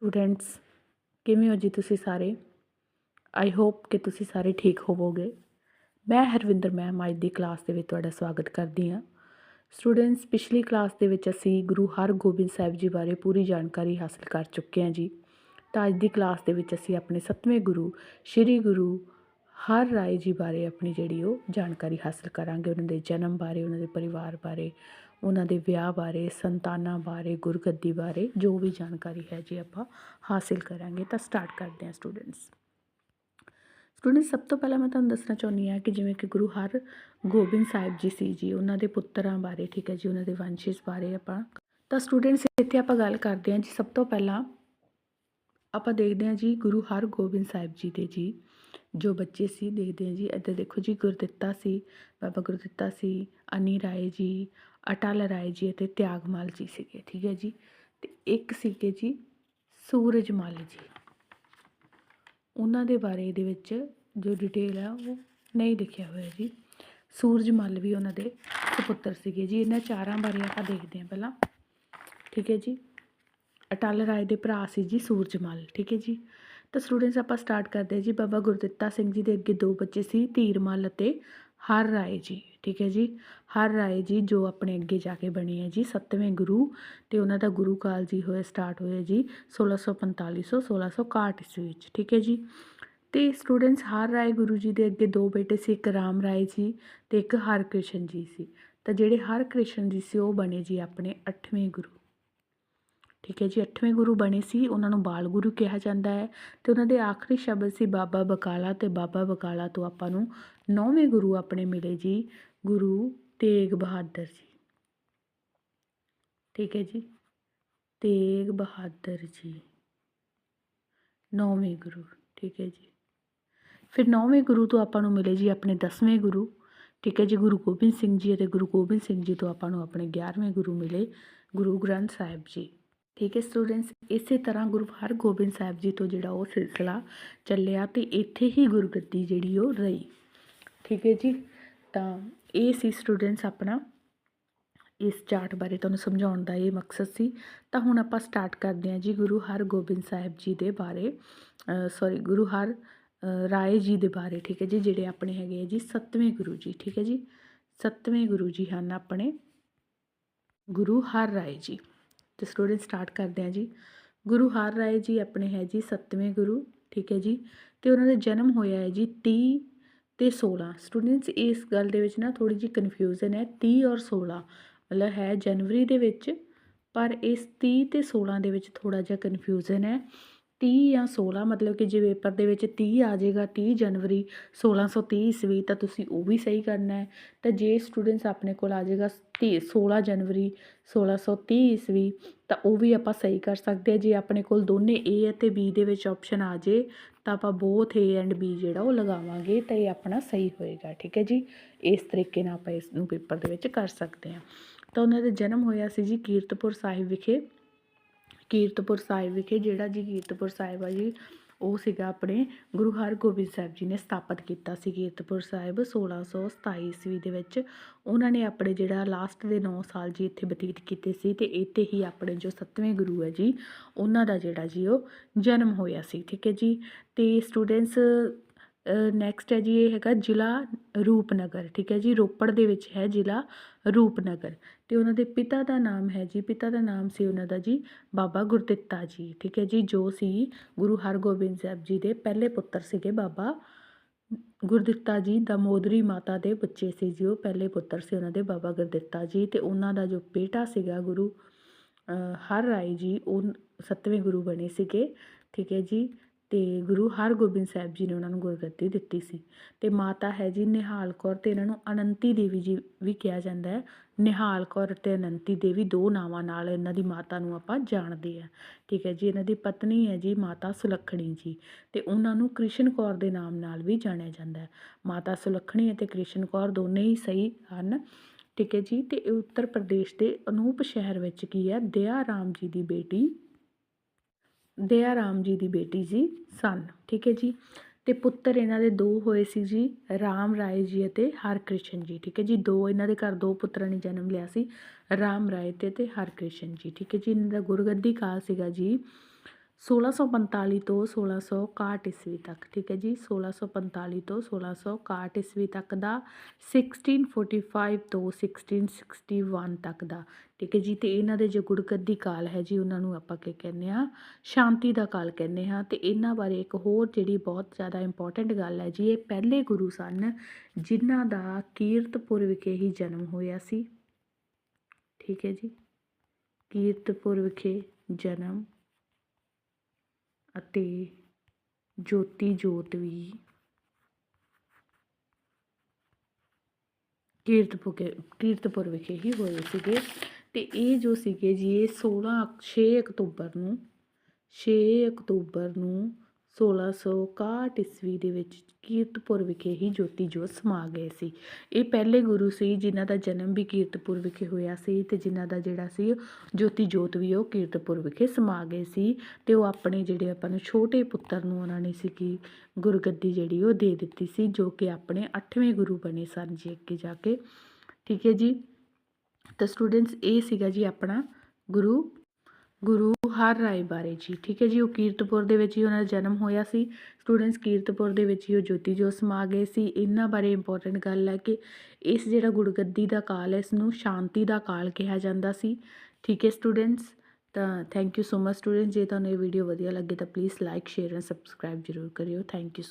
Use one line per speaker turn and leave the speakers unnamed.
Students ਕਿਵੇਂ ਹੋ ਜੀ ਤੁਸੀਂ ਸਾਰੇ? ਆਈ ਹੋਪ ਕਿ ਤੁਸੀਂ ਸਾਰੇ ਠੀਕ ਹੋਵੋਗੇ। ਮੈਂ ਹਰਵਿੰਦਰ ਮੈਮ, ਅੱਜ ਦੀ ਕਲਾਸ ਦੇ ਵਿੱਚ ਤੁਹਾਡਾ ਸਵਾਗਤ ਕਰਦੀ ਹਾਂ। ਸਟੂਡੈਂਟਸ ਪਿਛਲੀ ਕਲਾਸ ਦੇ ਵਿੱਚ ਅਸੀਂ ਗੁਰੂ ਹਰਗੋਬਿੰਦ ਸਾਹਿਬ ਜੀ ਬਾਰੇ ਪੂਰੀ ਜਾਣਕਾਰੀ ਹਾਸਲ ਕਰ ਚੁੱਕੇ ਹਾਂ ਜੀ। ਤਾਂ ਅੱਜ ਦੀ ਕਲਾਸ ਦੇ ਵਿੱਚ ਅਸੀਂ ਆਪਣੇ ਸੱਤਵੇਂ ਗੁਰੂ, ਸ੍ਰੀ ਗੁਰੂ ਹਰ ਰਾਏ ਜੀ ਬਾਰੇ ਆਪਣੀ ਜਿਹੜੀ ਉਹ ਜਾਣਕਾਰੀ ਹਾਸਲ ਕਰਾਂਗੇ, ਉਹਨਾਂ ਦੇ ਜਨਮ ਬਾਰੇ, ਉਹਨਾਂ ਦੇ ਪਰਿਵਾਰ ਬਾਰੇ, ਉਹਨਾਂ ਦੇ ਵਿਆਹ ਬਾਰੇ, ਸੰਤਾਨਾਂ ਬਾਰੇ, ਗੁਰਗੱਦੀ ਬਾਰੇ, ਜੋ ਵੀ ਜਾਣਕਾਰੀ ਹੈ ਜੀ ਆਪਾਂ ਹਾਸਿਲ ਕਰਾਂਗੇ, ਤਾਂ ਸਟਾਰਟ ਕਰਦੇ ਹਾਂ ਸਟੂਡੈਂਟਸ। ਸਟੂਡੈਂਟਸ, ਸਭ ਤੋਂ ਪਹਿਲਾਂ ਮੈਂ ਤੁਹਾਨੂੰ ਦੱਸਣਾ ਚਾਹੁੰਦੀ ਹਾਂ ਕਿ ਜਿਵੇਂ ਕਿ ਗੁਰੂ ਹਰ ਗੋਬਿੰਦ ਸਾਹਿਬ ਜੀ ਸੀ ਜੀ, ਉਹਨਾਂ ਦੇ ਪੁੱਤਰਾਂ ਬਾਰੇ, ਠੀਕ ਹੈ ਜੀ, ਉਹਨਾਂ ਦੇ ਵੰਸ਼ਜ ਬਾਰੇ ਆਪਾਂ ਤਾਂ ਸਟੂਡੈਂਟਸ, ਇੱਥੇ ਆਪਾਂ ਗੱਲ ਕਰਦੇ ਹਾਂ ਜੀ, ਸਭ ਤੋਂ ਪਹਿਲਾਂ ਆਪਾਂ ਦੇਖਦੇ ਹਾਂ ਜੀ ਗੁਰੂ ਹਰਗੋਬਿੰਦ ਸਾਹਿਬ ਜੀ ਦੇ ਜੀ ਜੋ ਬੱਚੇ ਸੀ ਦੇਖਦੇ ਹਾਂ ਜੀ, ਇੱਧਰ ਦੇਖੋ ਜੀ ਗੁਰਦਿੱਤਾ ਸੀ, ਬਾਬਾ ਗੁਰਦਿੱਤਾ ਸੀ, ਅਨੀ ਰਾਏ ਜੀ, ਅਟਲ ਰਾਏ ਜੀ ਅਤੇ ਤਿਆਗਮਾਲ ਜੀ ਸੀਗੇ, ਠੀਕ ਹੈ ਜੀ। ਤੇ ਇੱਕ ਸੀਗੇ ਜੀ ਸੂਰਜਮਲ ਜੀ। ਉਹਨਾਂ ਦੇ ਬਾਰੇ ਇਹਦੇ ਵਿੱਚ ਜੋ ਡਿਟੇਲ ਆ, ਉਹ ਨਹੀਂ ਲਿਖਿਆ ਹੋਇਆ ਜੀ। ਸੂਰਜਮਲ ਵੀ ਉਹਨਾਂ ਦੇ ਸੁਪੁੱਤਰ ਸੀਗੇ ਜੀ। ਇਹਨਾਂ ਚਾਰਾਂ ਬਾਰੇ ਆਪਾਂ ਦੇਖਦੇ ਹਾਂ ਪਹਿਲਾਂ। ਠੀਕ ਹੈ ਜੀ। ਅਟਲ ਰਾਏ ਦੇ ਭਰਾ ਸੀ ਜੀ ਸੂਰਜਮਲ, ਠੀਕ ਹੈ ਜੀ। ਤਾਂ ਸਟੂਡੈਂਟਸ ਆਪਾਂ ਸਟਾਰਟ ਕਰਦੇ ਹਾਂ ਜੀ। ਬਾਬਾ ਗੁਰਦਿੱਤਾ ਸਿੰਘ ਜੀ ਦੇ ਅੱਗੇ ਦੋ ਬੱਚੇ ਸੀ ਧੀਰਮਲ ਅਤੇ ਹਰ ਰਾਏ ਜੀ, ਠੀਕ ਹੈ ਜੀ। ਹਰ ਰਾਏ ਜੀ ਜੋ ਆਪਣੇ ਅੱਗੇ ਜਾ ਕੇ ਬਣੇ ਹੈ ਜੀ, ਸੱਤਵੇਂ ਗੁਰੂ ਤੇ ਉਹਨਾਂ ਦਾ ਗੁਰੂ ਕਾਲ ਜੀ ਹੋਇਆ ਸਟਾਰਟ ਹੋਇਆ ਜੀ 1645 ਤੋਂ 1661 ਈਸਵੀ ਵਿੱਚ, ਠੀਕ ਹੈ ਜੀ। ਤੇ ਸਟੂਡੈਂਟਸ ਹਰ ਰਾਏ ਗੁਰੂ ਜੀ ਦੇ ਅੱਗੇ ਦੋ ਬੇਟੇ ਸੀ, ਇੱਕ ਰਾਮ ਰਾਏ ਜੀ ਤੇ ਇੱਕ ਹਰ ਕ੍ਰਿਸ਼ਨ ਜੀ ਸੀ। ਤਾਂ ਜਿਹੜੇ ਹਰ ਕ੍ਰਿਸ਼ਨ ਜੀ ਸੀ, ਉਹ ਬਣੇ ਜੀ ਆਪਣੇ 8ਵੇਂ ਗੁਰੂ। ਠੀਕ ਹੈ ਜੀ, ਅੱਠਵੇਂ ਗੁਰੂ ਬਣੇ ਸੀ, ਉਹਨਾਂ ਨੂੰ ਬਾਲ ਗੁਰੂ ਕਿਹਾ ਜਾਂਦਾ ਹੈ ਅਤੇ ਉਹਨਾਂ ਦੇ ਆਖਰੀ ਸ਼ਬਦ ਸੀ ਬਾਬਾ ਬਕਾਲਾ ਅਤੇ ਬਾਬਾ ਬਕਾਲਾ ਤੋਂ ਆਪਾਂ ਨੂੰ ਨੌਵੇਂ ਗੁਰੂ ਆਪਣੇ ਮਿਲੇ ਜੀ, ਗੁਰੂ ਤੇਗ ਬਹਾਦਰ ਜੀ। ਠੀਕ ਹੈ ਜੀ, ਤੇਗ ਬਹਾਦਰ ਜੀ। ਨੌਵੇਂ ਗੁਰੂ, ਠੀਕ ਹੈ ਜੀ। ਫਿਰ ਨੌਵੇਂ ਗੁਰੂ ਤੋਂ ਆਪਾਂ ਨੂੰ ਮਿਲੇ ਜੀ ਆਪਣੇ 10ਵੇਂ ਗੁਰੂ, ਠੀਕ ਹੈ ਜੀ, ਗੁਰੂ ਗੋਬਿੰਦ ਸਿੰਘ ਜੀ ਅਤੇ ਗੁਰੂ ਗੋਬਿੰਦ ਸਿੰਘ ਜੀ ਤੋਂ ਆਪਾਂ ਨੂੰ ਆਪਣੇ 11ਵੇਂ ਗੁਰੂ ਮਿਲੇ, ਗੁਰੂ ਗ੍ਰੰਥ ਸਾਹਿਬ ਜੀ। ਠੀਕ ਹੈ ਸਟੂਡੈਂਟਸ ਇਸੇ ਤਰ੍ਹਾਂ ਗੁਰੂ ਹਰਗੋਬਿੰਦ ਸਾਹਿਬ ਜੀ ਤੋਂ ਜਿਹੜਾ ਉਹ ਸਿਲਸਿਲਾ ਚੱਲਿਆ ਤੇ ਇੱਥੇ ਹੀ ਗੁਰਗੱਦੀ ਜਿਹੜੀ ਉਹ ਰਹੀ। ਠੀਕ ਹੈ ਜੀ, ਤਾਂ ਇਹ ਸੀ ਸਟੂਡੈਂਟਸ ਆਪਣਾ। ਇਸ ਚਾਰਟ ਬਾਰੇ ਤੁਹਾਨੂੰ ਸਮਝਾਉਣ ਦਾ ਇਹ ਮਕਸਦ ਸੀ। ਤਾਂ ਹੁਣ ਆਪਾਂ ਸਟਾਰਟ ਕਰਦੇ ਹਾਂ ਜੀ ਗੁਰੂ ਹਰਗੋਬਿੰਦ ਸਾਹਿਬ ਜੀ ਦੇ ਬਾਰੇ। ਸੌਰੀ ਗੁਰੂ ਹਰ ਰਾਏ ਜੀ ਦੇ ਬਾਰੇ, ਠੀਕ ਹੈ ਜੀ, ਜਿਹੜੇ ਆਪਣੇ ਹੈਗੇ ਆ ਜੀ ਸੱਤਵੇਂ ਗੁਰੂ ਜੀ, ਠੀਕ ਹੈ ਜੀ। ਸੱਤਵੇਂ ਗੁਰੂ ਜੀ ਹਨ ਆਪਣੇ। ਗੁਰੂ ਹਰ ਰਾਏ ਜੀ। ਤੇ ਸਟੂਡੈਂਟ ਸਟਾਰਟ ਕਰਦੇ ਹਾਂ ਜੀ। ਗੁਰੂ ਹਰ ਰਾਏ ਜੀ ਆਪਣੇ ਹੈ ਜੀ ਸੱਤਵੇਂ ਗੁਰੂ, ਠੀਕ ਹੈ ਜੀ। ਤੇ ਉਹਨਾਂ ਦਾ ਜਨਮ ਹੋਇਆ ਹੈ ਜੀ 30 ਤੇ 16 ਸਟੂਡੈਂਟਸ, ਇਸ ਗੱਲ ਦੇ ਵਿੱਚ ਨਾ ਥੋੜੀ ਜਿਹੀ ਕਨਫਿਊਜ਼ਨ ਹੈ। 30 ਔਰ 16 ਮਤਲਬ ਹੈ ਜਨਵਰੀ ਦੇ ਵਿੱਚ, ਪਰ ਇਸ 30 ਤੇ 16 ਦੇ ਵਿੱਚ ਥੋੜਾ ਜਿਹਾ ਕਨਫਿਊਜ਼ਨ ਹੈ। ਤੀਹ ਜਾਂ 16 ਮਤਲਬ ਕਿ ਜੇ ਪੇਪਰ ਦੇ ਵਿੱਚ ਤੀਹ ਆ ਜਾਏਗਾ, ਤੀਹ ਜਨਵਰੀ 1630 ਈਸਵੀ, ਤਾਂ ਤੁਸੀਂ ਉਹ ਵੀ ਸਹੀ ਕਰਨਾ ਹੈ। ਤਾਂ ਜੇ ਸਟੂਡੈਂਟਸ ਆਪਣੇ ਕੋਲ ਆ ਜਾਏਗਾ 16 ਜਨਵਰੀ 1630 ਈਸਵੀ, ਤਾਂ ਉਹ ਵੀ ਆਪਾਂ ਸਹੀ ਕਰ ਸਕਦੇ ਆ ਜੇ ਆਪਣੇ ਕੋਲ ਦੋਨੇ ਏ ਅਤੇ ਬੀ ਦੇ ਵਿੱਚ ਆਪਸ਼ਨ ਆ ਜੇ, ਤਾਂ ਆਪਾਂ ਬੋਥ ਏ ਐਂਡ ਬੀ ਜਿਹੜਾ ਉਹ ਲਗਾਵਾਂਗੇ, ਤਾਂ ਇਹ ਆਪਣਾ ਸਹੀ ਹੋਏਗਾ, ਠੀਕ ਹੈ ਜੀ? ਇਸ ਤਰੀਕੇ ਨਾਲ ਆਪਾਂ ਇਸ ਨੂੰ ਪੇਪਰ ਦੇ ਵਿੱਚ ਕਰ ਸਕਦੇ ਹਾਂ। ਤਾਂ ਉਹਨਾਂ ਦਾ ਜਨਮ ਹੋਇਆ ਸੀ ਜੀ ਕੀਰਤਪੁਰ ਸਾਹਿਬ ਵਿਖੇ। ਕੀਰਤਪੁਰ ਸਾਹਿਬ ਵਿਖੇ, ਜਿਹੜਾ ਜੀ ਕੀਰਤਪੁਰ ਸਾਹਿਬ ਆ ਜੀ, ਉਹ ਸੀਗਾ ਆਪਣੇ ਗੁਰੂ ਹਰਗੋਬਿੰਦ ਸਾਹਿਬ ਜੀ ਨੇ ਸਥਾਪਿਤ ਕੀਤਾ ਸੀ ਕੀਰਤਪੁਰ ਸਾਹਿਬ 1627 ਈਸਵੀ ਦੇ ਵਿੱਚ। ਉਹਨਾਂ ਨੇ ਆਪਣੇ ਜਿਹੜਾ ਲਾਸਟ ਦੇ 9 ਸਾਲ ਜੀ ਇੱਥੇ ਬਤੀਤ ਕੀਤੇ ਸੀ ਤੇ ਇੱਥੇ ਹੀ ਆਪਣੇ ਜੋ ਸੱਤਵੇਂ ਗੁਰੂ ਹੈ ਜੀ, ਉਹਨਾਂ ਦਾ ਜਿਹੜਾ ਜੀ ਉਹ ਜਨਮ ਹੋਇਆ ਸੀ, ਠੀਕ ਹੈ ਜੀ? ਤੇ ਸਟੂਡੈਂਟਸ ਨੈਕਸਟ ਹੈ ਜੀ ਇਹ ਹੈਗਾ ਜ਼ਿਲ੍ਹਾ ਰੂਪਨਗਰ, ਠੀਕ ਹੈ ਜੀ, ਰੋਪੜ ਦੇ ਵਿੱਚ ਹੈ ਜ਼ਿਲ੍ਹਾ ਰੂਪਨਗਰ ਅਤੇ ਉਹਨਾਂ ਦੇ ਪਿਤਾ ਦਾ ਨਾਮ ਹੈ ਜੀ, ਪਿਤਾ ਦਾ ਨਾਮ ਸੀ ਉਹਨਾਂ ਦਾ ਜੀ ਬਾਬਾ ਗੁਰਦਿੱਤਾ ਜੀ, ਠੀਕ ਹੈ ਜੀ, ਜੋ ਸੀ ਗੁਰੂ ਹਰਗੋਬਿੰਦ ਸਾਹਿਬ ਜੀ ਦੇ ਪਹਿਲੇ ਪੁੱਤਰ ਸੀਗੇ ਬਾਬਾ ਗੁਰਦਿੱਤਾ ਜੀ ਦਮੋਦਰੀ ਮਾਤਾ ਦੇ ਬੱਚੇ ਸੀ ਜੀ, ਉਹ ਪਹਿਲੇ ਪੁੱਤਰ ਸੀ ਉਹਨਾਂ ਦੇ ਬਾਬਾ ਗੁਰਦਿੱਤਾ ਜੀ ਅਤੇ ਉਹਨਾਂ ਦਾ ਜੋ ਬੇਟਾ ਸੀਗਾ ਗੁਰੂ ਹਰ ਰਾਏ ਜੀ, ਉਹ ਸੱਤਵੇਂ ਗੁਰੂ ਬਣੇ ਸੀਗੇ, ਠੀਕ ਹੈ ਜੀ ਅਤੇ ਗੁਰੂ ਹਰਗੋਬਿੰਦ ਸਾਹਿਬ ਜੀ ਨੇ ਉਹਨਾਂ ਨੂੰ ਗੁਰਗੱਦੀ ਦਿੱਤੀ ਸੀ। ਅਤੇ ਮਾਤਾ ਹੈ ਜੀ ਨਿਹਾਲ ਕੌਰ ਅਤੇ ਇਹਨਾਂ ਨੂੰ ਅਨੰਤੀ ਦੇਵੀ ਜੀ ਵੀ ਕਿਹਾ ਜਾਂਦਾ ਹੈ। ਨਿਹਾਲ ਕੌਰ ਅਤੇ ਅਨੰਤੀ ਦੇਵੀ ਦੋ ਨਾਵਾਂ ਨਾਲ ਇਹਨਾਂ ਦੀ ਮਾਤਾ ਨੂੰ ਆਪਾਂ ਜਾਣਦੇ ਹਾਂ। ਠੀਕ ਹੈ ਜੀ, ਇਹਨਾਂ ਦੀ ਪਤਨੀ ਹੈ ਜੀ ਮਾਤਾ ਸੁਲੱਖਣੀ ਜੀ ਅਤੇ ਉਹਨਾਂ ਨੂੰ ਕ੍ਰਿਸ਼ਨ ਕੌਰ ਦੇ ਨਾਮ ਨਾਲ ਵੀ ਜਾਣਿਆ ਜਾਂਦਾ ਹੈ। ਮਾਤਾ ਸੁਲੱਖਣੀ ਅਤੇ ਕ੍ਰਿਸ਼ਨ ਕੌਰ ਦੋਨੇ ਹੀ ਸਹੀ ਹਨ। ਠੀਕ ਹੈ ਜੀ ਅਤੇ ਇਹ ਉੱਤਰ ਪ੍ਰਦੇਸ਼ ਦੇ ਅਨੂਪ ਸ਼ਹਿਰ ਵਿੱਚ ਕੀ ਹੈ? ਦਇਆ ਰਾਮ ਜੀ ਦੀ ਬੇਟੀ ਦਇਆ ਰਾਮ ਜੀ ਦੀ ਬੇਟੀ ਜੀ, ਸਨ, ਠੀਕ ਹੈ ਜੀ? ਤੇ ਪੁੱਤਰ ਇਹਨਾਂ ਦੇ ਦੋ ਹੋਏ ਸੀ ਜੀ, ਰਾਮ ਰਾਏ ਜੀ ਅਤੇ ਹਰਕ੍ਰਿਸ਼ਨ ਜੀ, ਠੀਕ ਹੈ ਜੀ? ਦੋ ਇਹਨਾਂ ਦੇ ਘਰ ਦੋ ਪੁੱਤਰਾਂ ਨੇ ਜਨਮ ਲਿਆ ਸੀ, ਰਾਮ ਰਾਏ ਤੇ ਤੇ ਹਰਕ੍ਰਿਸ਼ਨ ਜੀ, ਠੀਕ ਹੈ ਜੀ? ਇਹਨਾਂ ਦਾ ਗੁਰਗੱਦੀ ਕਾਲ ਸੀਗਾ ਜੀ 1645 ਤੋਂ 1661 ਈਸਵੀ ਤੱਕ, ਠੀਕ ਹੈ ਜੀ? 1645 ਤੋਂ 1661 ਈਸਵੀ ਤੱਕ ਦਾ 1645 ਤੋਂ 1661 ਤੱਕ ਦਾ, ਠੀਕ ਹੈ ਜੀ? ਤੇ ਇਹਨਾਂ ਦੇ ਜੋ ਗੁਰਗੱਦੀ ਕਾਲ ਹੈ ਜੀ, ਉਹਨਾਂ ਨੂੰ ਆਪਾਂ ਕੀ ਕਹਿੰਦੇ ਆ ਸ਼ਾਂਤੀ ਦਾ ਕਾਲ ਕਹਿੰਦੇ ਹਾਂ। ਤੇ ਇਹਨਾਂ ਬਾਰੇ ਇੱਕ ਹੋਰ ਜਿਹੜੀ ਬਹੁਤ ਜ਼ਿਆਦਾ ਇੰਪੋਰਟੈਂਟ ਗੱਲ ਹੈ ਜੀ, ਇਹ ਪਹਿਲੇ ਗੁਰੂ ਸਨ ਜਿਨ੍ਹਾਂ ਦਾ ਕੀਰਤਪੁਰ ਵਿਖੇ ਹੀ ਜਨਮ ਹੋਇਆ ਸੀ। ਠੀਕ ਹੈ ਜੀ? ਕੀਰਤਪੁਰ ਵਿਖੇ ਜਨਮ ਅਤੇ ਜੋਤੀ ਜੋਤ ਵੀ ਕੀਰਤਪੁਰ ਕੀਰਤਪੁਰ ਵਿਖੇ ਹੀ ਹੋਏ ਸੀਗੇ। ਤੇ ਇਹ ਜੋ ਸੀਗੇ ਜੀ, ਇਹ 16 6 ਅਕਤੂਬਰ ਨੂੰ 6 ਅਕਤੂਬਰ ਨੂੰ 1661 ਈਸਵੀ ਦੇ ਵਿੱਚ ਕੀਰਤਪੁਰ ਵਿਖੇ ਹੀ ਜੋਤੀ ਜੋਤ ਸਮਾ ਗਏ ਸੀ। ਇਹ ਪਹਿਲੇ ਗੁਰੂ ਸੀ ਜਿਨ੍ਹਾਂ ਦਾ ਜਨਮ ਵੀ ਕੀਰਤਪੁਰ ਵਿਖੇ ਹੋਇਆ ਸੀ ਅਤੇ ਜਿਨ੍ਹਾਂ ਦਾ ਜਿਹੜਾ ਸੀ ਜੋਤੀ ਜੋਤ ਵੀ ਉਹ ਕੀਰਤਪੁਰ ਵਿਖੇ ਸਮਾ ਗਏ ਸੀ ਅਤੇ ਉਹ ਆਪਣੇ ਜਿਹੜੇ ਆਪਾਂ ਨੂੰ ਛੋਟੇ ਪੁੱਤਰ ਨੂੰ ਉਹਨਾਂ ਨੇ ਸੀ ਕਿ ਗੁਰਗੱਦੀ ਜਿਹੜੀ ਉਹ ਦੇ ਦਿੱਤੀ ਸੀ ਜੋ ਕਿ ਆਪਣੇ ਅੱਠਵੇਂ ਗੁਰੂ ਬਣੇ ਸਨ ਜੀ ਅੱਗੇ ਜਾ ਕੇ। ਠੀਕ ਹੈ ਜੀ? ਤਾਂ ਸਟੂਡੈਂਟਸ ਇਹ ਸੀਗਾ ਜੀ ਆਪਣਾ ਗੁਰੂ ਗੁਰੂ ਹਰ ਰਾਏ ਬਾਰੇ ਜੀ। ਠੀਕ ਹੈ ਜੀ, ਉਹ ਕੀਰਤਪੁਰ ਦੇ ਵਿੱਚ ਹੀ ਉਹਨਾਂ ਦਾ ਜਨਮ ਹੋਇਆ ਸੀ। ਸਟੂਡੈਂਟਸ ਕੀਰਤਪੁਰ ਦੇ ਵਿੱਚ ਹੀ ਉਹ ਜੋਤੀ ਜੋਤ ਸਮਾ ਗਏ ਸੀ। ਇਹਨਾਂ ਬਾਰੇ ਇੰਪੋਰਟੈਂਟ ਗੱਲ ਹੈ ਕਿ ਇਸ ਜਿਹੜਾ ਗੁਰਗੱਦੀ ਦਾ ਕਾਲ ਹੈ ਇਸ ਨੂੰ ਸ਼ਾਂਤੀ ਦਾ ਕਾਲ ਕਿਹਾ ਜਾਂਦਾ ਸੀ। ਠੀਕ ਹੈ ਸਟੂਡੈਂਟਸ ਤਾਂ thank you so much students ਜੇ ਤੁਹਾਨੂੰ ਇਹ ਵੀਡੀਓ ਵਧੀਆ ਲੱਗੇ ਤਾਂ please like share and subscribe ਜ਼ਰੂਰ ਕਰਿਓ। Thank you